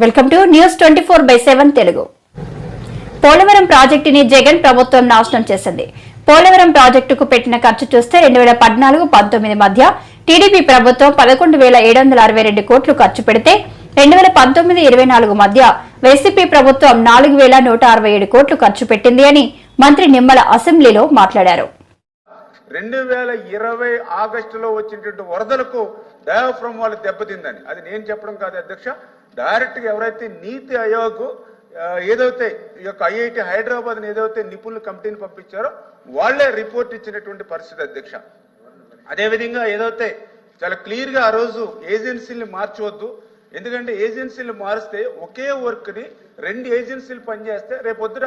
Welcome to news twenty four by seven Telugu. Polavaram ప్రాజెక్టుని జగన్ ప్రభుత్వం నాశనం చేసింది. పోలవరం ప్రాజెక్టుకు పెట్టిన ఖర్చు చూస్తే రెండు వేల పద్నాలుగు పంతొమ్మిది మధ్య టీడీపీ ప్రభుత్వం పదకొండు వేల ఏడు వందల అరవై రెండు కోట్లు ఖర్చు పెడితే రెండు వేల పంతొమ్మిది ఇరవై నాలుగు మధ్య వైసీపీ ప్రభుత్వం నాలుగు వేల నూట అరవై ఏడు కోట్లు ఖర్చు పెట్టింది అని మంత్రి నిమ్మల అసెంబ్లీలో మాట్లాడారు. రెండు వేల ఇరవై ఆగస్టులో వచ్చినటువంటి వరదలకు డయాఫ్రమ్ వాళ్ళు దెబ్బతిందని. అది నేను చెప్పడం కాదు అధ్యక్ష. డైరెక్ట్గా ఎవరైతే నీతి ఆయోగ్ ఏదైతే ఈ యొక్క ఐఐటి హైదరాబాద్ ఏదైతే నిపుణుల కమిటీని పంపించారో వాళ్ళే రిపోర్ట్ ఇచ్చినటువంటి పరిస్థితి అధ్యక్ష. అదేవిధంగా ఏదైతే చాలా క్లియర్గా ఆ రోజు ఏజెన్సీని మార్చవద్దు ఎందుకంటే ఏజెన్సీలు మారిస్తే ఒకే వర్క్ని రెండు ఏజెన్సీలు పనిచేస్తే రేపొద్దున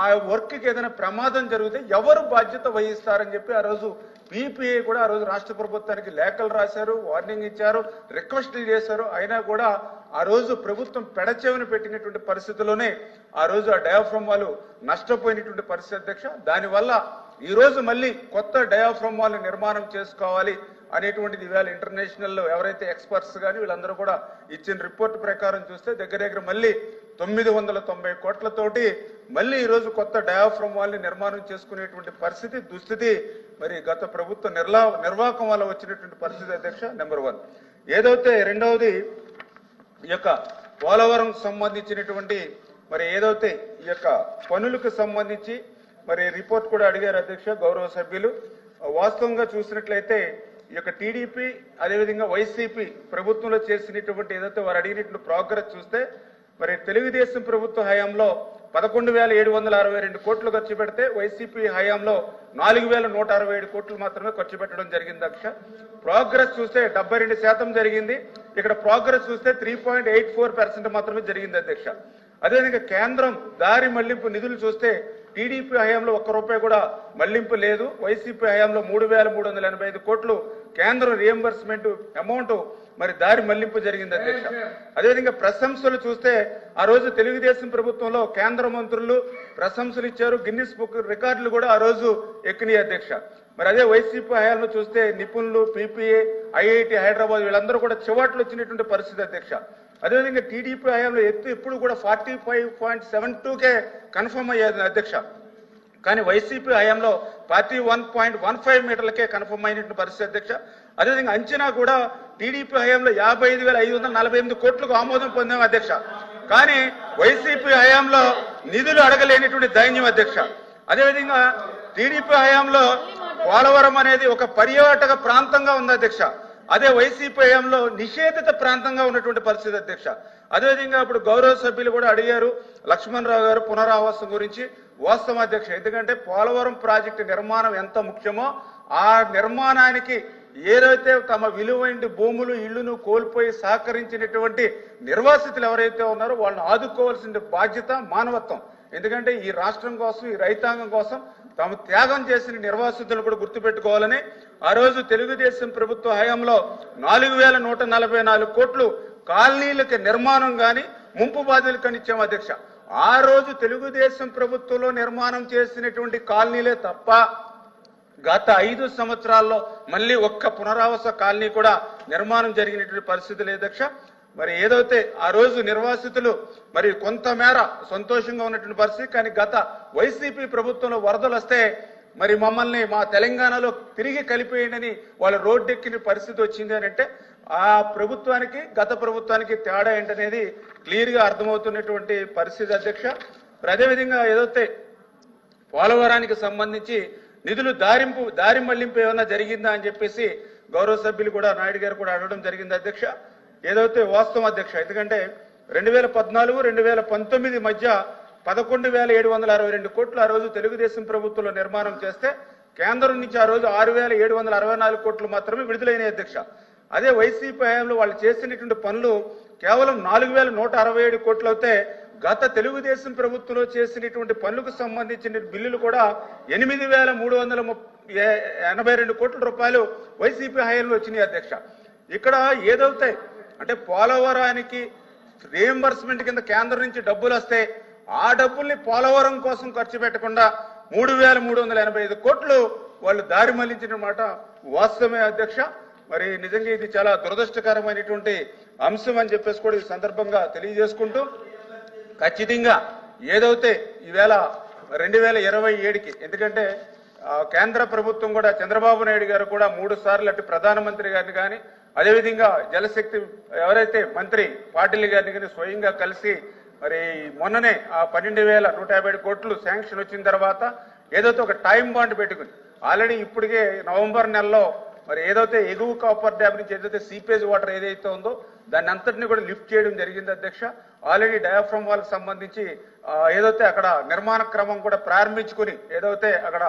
ఆ వర్క్కి ఏదైనా ప్రమాదం జరిగితే ఎవరు బాధ్యత వహిస్తారని చెప్పి ఆ రోజు పీపీఏ కూడా ఆ రోజు రాష్ట్ర ప్రభుత్వానికి లేఖలు రాశారు వార్నింగ్ ఇచ్చారు రిక్వెస్ట్లు చేశారు. అయినా కూడా ఆ రోజు ప్రభుత్వం పెడచెవిని పెట్టినటువంటి పరిస్థితుల్లోనే ఆ రోజు ఆ డయాఫ్రమ్ వాళ్ళు నష్టపోయినటువంటి పరిస్థితి అధ్యక్ష. దానివల్ల ఈ రోజు మళ్ళీ కొత్త డయాఫ్రమ్ వాళ్ళు నిర్మాణం చేసుకోవాలి. అనేటువంటిది ఇవాళ ఇంటర్నేషనల్ ఎవరైతే ఎక్స్పర్ట్స్ కానీ వీళ్ళందరూ కూడా ఇచ్చిన రిపోర్ట్ ప్రకారం చూస్తే దగ్గర దగ్గర మళ్ళీ తొమ్మిది వందల తొంభై కోట్లతోటి మళ్ళీ ఈరోజు కొత్త డయాఫ్రమ్ వాళ్ళని నిర్మాణం చేసుకునేటువంటి పరిస్థితి దుస్థితి మరి గత ప్రభుత్వ నిర్లా నిర్వాహకం వల్ల వచ్చినటువంటి పరిస్థితి అధ్యక్ష నెంబర్ వన్ ఏదైతే రెండవది ఈ యొక్క పోలవరం సంబంధించినటువంటి మరి ఏదైతే ఈ యొక్క పనులకు సంబంధించి మరి రిపోర్ట్ కూడా అడిగారు అధ్యక్ష గౌరవ సభ్యులు. వాస్తవంగా చూసినట్లయితే ఈ యొక్క టీడీపీ అదేవిధంగా వైసీపీ ప్రభుత్వంలో చేసినటువంటి ఏదైతే వారు అడిగినట్లు ప్రోగ్రెస్ చూస్తే మరి తెలుగుదేశం ప్రభుత్వ హయాంలో పదకొండు వేల ఏడు వందల అరవై రెండు కోట్లు ఖర్చు పెడితే వైసీపీ హయాంలో నాలుగు వేల నూట అరవై ఏడు కోట్లు మాత్రమే ఖర్చు పెట్టడం జరిగింది అక్ష ప్రోగ్రెస్ చూస్తే డెబ్బై రెండు శాతం జరిగింది. ఇక్కడ ప్రోగ్రెస్ చూస్తే three point eight four percent మాత్రమే జరిగింది అధ్యక్ష. అదేవిధంగా కేంద్రం దారి మళ్ళింపు నిధులు చూస్తే టీడీపీ హయాంలో ఒక్క రూపాయి కూడా మళ్ళింపు లేదు. వైసీపీ హయాంలో మూడు వేల మూడు వందల ఎనభై ఐదు కోట్లు కేంద్రం రియంబర్స్మెంట్ అమౌంట్ మరి దారి మళ్ళింపు జరిగింది అధ్యక్ష. అదేవిధంగా ప్రశంసలు చూస్తే ఆ రోజు తెలుగుదేశం ప్రభుత్వంలో కేంద్ర మంత్రులు ప్రశంసలు ఇచ్చారు. గిన్నిస్ బుక్ రికార్డులు కూడా ఆ రోజు ఎక్కినాయి అధ్యక్ష. మరి అదే వైసీపీ హయాంలో చూస్తే నిపుణులు పీపీఏ ఐఐటి హైదరాబాద్ వీళ్ళందరూ కూడా చివాట్లు వచ్చినటువంటి పరిస్థితి అధ్యక్ష. అదేవిధంగా టీడీపీ హయాంలో ఎత్తు ఎప్పుడు కూడా ఫార్టీ ఫైవ్ పాయింట్ సెవెన్ టూకే కన్ఫర్మ్ అయ్యేది అధ్యక్ష. కానీ వైసీపీ హయాంలో party one point one five మీటర్లకే confirm అయినటువంటి పరిస్థితి అధ్యక్ష. అదేవిధంగా అంచనా కూడా టీడీపీ హయాంలో యాభై ఐదు వేల ఐదు వందల నలభై ఎనిమిది కోట్లకు ఆమోదం పొందాం అధ్యక్ష. కానీ వైసీపీ హయాంలో నిధులు అడగలేనిటువంటి దైన్యం అధ్యక్ష. అదేవిధంగా టీడీపీ హయాంలో పోలవరం అనేది ఒక పర్యాటక ప్రాంతంగా ఉంది అధ్యక్ష. అదే వైసీపీ హయాంలో నిషేధిత ప్రాంతంగా ఉన్నటువంటి పరిస్థితి అధ్యక్ష. అదేవిధంగా ఇప్పుడు గౌరవ సభ్యులు కూడా అడిగారు లక్ష్మణ్ రావు గారు పునరావాసం గురించి. వాస్తవం అధ్యక్ష ఎందుకంటే పోలవరం ప్రాజెక్టు నిర్మాణం ఎంత ముఖ్యమో ఆ నిర్మాణానికి ఏదైతే తమ విలువైన భూములు ఇళ్ళును కోల్పోయి సహకరించినటువంటి నిర్వాసితులు ఎవరైతే ఉన్నారో వాళ్ళని ఆదుకోవాల్సిన బాధ్యత మానవత్వం. ఎందుకంటే ఈ రాష్ట్రం కోసం ఈ రైతాంగం కోసం తాము త్యాగం చేసిన నిర్వాసితులు కూడా గుర్తుపెట్టుకోవాలని ఆ రోజు తెలుగుదేశం ప్రభుత్వ హయాంలో నాలుగు వేల నూట నలభై నాలుగు కోట్లు కాలనీలకి నిర్మాణం గాని ముంపు బాధలు కనిచ్చాం అధ్యక్ష. ఆ రోజు తెలుగుదేశం ప్రభుత్వంలో నిర్మాణం చేసినటువంటి కాలనీలే తప్ప గత ఐదు సంవత్సరాల్లో మళ్ళీ ఒక్క పునరావాస కాలనీ కూడా నిర్మాణం జరిగినటువంటి పరిస్థితి లేదక్ష మరి ఏదైతే ఆ రోజు నిర్వాసితులు మరి కొంతమేర సంతోషంగా ఉన్నటువంటి పరిస్థితి కానీ గత వైసీపీ ప్రభుత్వంలో వరదలు వస్తే మరి మమ్మల్ని మా తెలంగాణలో తిరిగి కలిపేయండి వాళ్ళు రోడ్డెక్కిన పరిస్థితి వచ్చింది అని అంటే ఆ ప్రభుత్వానికి గత ప్రభుత్వానికి తేడా ఏంటనేది క్లియర్గా అర్థమవుతున్నటువంటి పరిస్థితి అధ్యక్ష. అదేవిధంగా ఏదైతే పోలవరానికి సంబంధించి నిధులు దారింపు దారి మళ్ళింపు ఏమైనా జరిగిందా అని చెప్పేసి గౌరవ సభ్యులు కూడా నాయుడు గారు కూడా అడగడం జరిగింది అధ్యక్ష. ఏదైతే వాస్తవం అధ్యక్ష ఎందుకంటే రెండు వేల పద్నాలుగు రెండు వేల పంతొమ్మిది మధ్య పదకొండు వేల ఏడు వందల అరవై రెండు కోట్లు ఆ రోజు తెలుగుదేశం ప్రభుత్వంలో నిర్మాణం చేస్తే కేంద్రం నుంచి ఆ రోజు ఆరు వేల ఏడు వందల అరవై నాలుగు కోట్లు మాత్రమే విడుదలైన అధ్యక్ష. అదే వైసీపీ హయాంలో వాళ్ళు చేసినటువంటి పనులు కేవలం నాలుగు వేల నూట అరవై ఏడు కోట్లు అయితే గత తెలుగుదేశం ప్రభుత్వంలో చేసినటువంటి పనులకు సంబంధించిన బిల్లులు కూడా ఎనిమిది వేల మూడు వందల ముప్పై ఎనభై రెండు కోట్ల రూపాయలు వైసీపీ హయాంలో వచ్చినాయి అధ్యక్ష. ఇక్కడ ఏదవుతాయి అంటే పోలవరానికి రీఎంబర్స్మెంట్ కింద కేంద్రం నుంచి డబ్బులు వస్తే ఆ డబ్బుల్ని పోలవరం కోసం ఖర్చు పెట్టకుండా మూడు వేల మూడు వందల ఎనభై ఐదు కోట్లు వాళ్ళు దారి మళ్ళించిన మాట వాస్తవమే అధ్యక్ష మరి నిజంగా ఇది చాలా దురదృష్టకరమైనటువంటి అంశం అని చెప్పేసి కూడా ఈ సందర్భంగా తెలియజేసుకుంటూ ఖచ్చితంగా ఏదైతే ఈవేళ రెండు వేల ఇరవై ఏడుకి ఎందుకంటే కేంద్ర ప్రభుత్వం కూడా చంద్రబాబు నాయుడు గారు కూడా మూడు సార్లు అటు ప్రధానమంత్రి గారిని కానీ అదేవిధంగా జలశక్తి ఎవరైతే మంత్రి పాటిల్ గారిని కానీ స్వయంగా కలిసి మరి మొన్ననే ఆ పన్నెండు వేల నూట యాభై కోట్లు శాంక్షన్ వచ్చిన తర్వాత ఏదైతే ఒక టైం బాండ్ పెట్టుకుని ఆల్రెడీ ఇప్పటికే నవంబర్ నెలలో మరి ఏదైతే ఎగువ కాపర్ డ్యామ్ నుంచి ఏదైతే సీపేజ్ వాటర్ ఏదైతే ఉందో దాన్ని అంతటిని కూడా లిఫ్ట్ చేయడం జరిగింది అధ్యక్ష. ఆల్రెడీ డయాఫ్రమ్ వాళ్ళకి సంబంధించి ఏదైతే అక్కడ నిర్మాణ క్రమం కూడా ప్రారంభించుకుని ఏదైతే అక్కడ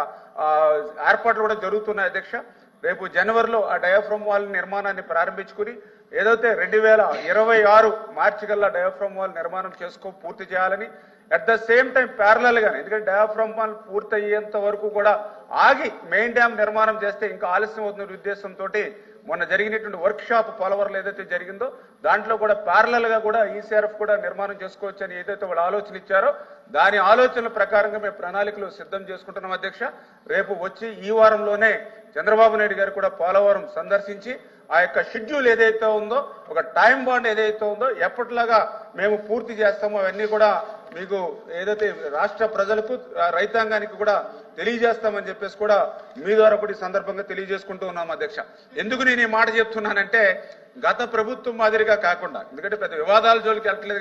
ఏర్పాట్లు కూడా జరుగుతున్నాయి అధ్యక్ష. రేపు జనవరిలో ఆ డయాఫ్రమ్ వాల్ నిర్మాణాన్ని ప్రారంభించుకుని ఏదైతే రెండు వేల ఇరవై ఆరు మార్చి కల్లా డయాఫ్రమ్ వాల్ నిర్మాణం చేసుకో పూర్తి చేయాలని అట్ ద సేమ్ టైం ప్యారలల్గా ఎందుకంటే డయాఫ్రమ్ వాల్ పూర్తయ్యేంత వరకు కూడా ఆగి మెయిన్ డ్యామ్ నిర్మాణం చేస్తే ఇంకా ఆలస్యం అవుతున్న ఉద్దేశంతో మొన్న జరిగినటువంటి వర్క్ షాప్ పోలవరంలో ఏదైతే జరిగిందో దాంట్లో కూడా ప్యారలల్గా కూడా ఈసీఆర్ఎఫ్ కూడా నిర్మాణం చేసుకోవచ్చు అని ఏదైతే వాళ్ళు ఆలోచన ఇచ్చారో దాని ఆలోచనల ప్రకారంగా మేము ప్రణాళికలు సిద్ధం చేసుకుంటున్నాం అధ్యక్ష. రేపు వచ్చి ఈ వారంలోనే చంద్రబాబు నాయుడు గారు కూడా పోలవరం సందర్శించి ఆ యొక్క షెడ్యూల్ ఏదైతే ఉందో ఒక టైం బాండ్ ఏదైతే ఉందో ఎప్పటిలాగా మేము పూర్తి చేస్తామో అవన్నీ కూడా మీకు ఏదైతే రాష్ట్ర ప్రజలకు రైతాంగానికి కూడా తెలియజేస్తామని చెప్పేసి కూడా మీ ద్వారా కూడా ఈ సందర్భంగా తెలియజేసుకుంటూ ఉన్నాం అధ్యక్ష. ఎందుకు నేను ఈ మాట చెప్తున్నానంటే గత ప్రభుత్వం మాదిరిగా కాకుండా ఎందుకంటే పెద్ద వివాదాల జోలికి వెళ్ళట్లేదు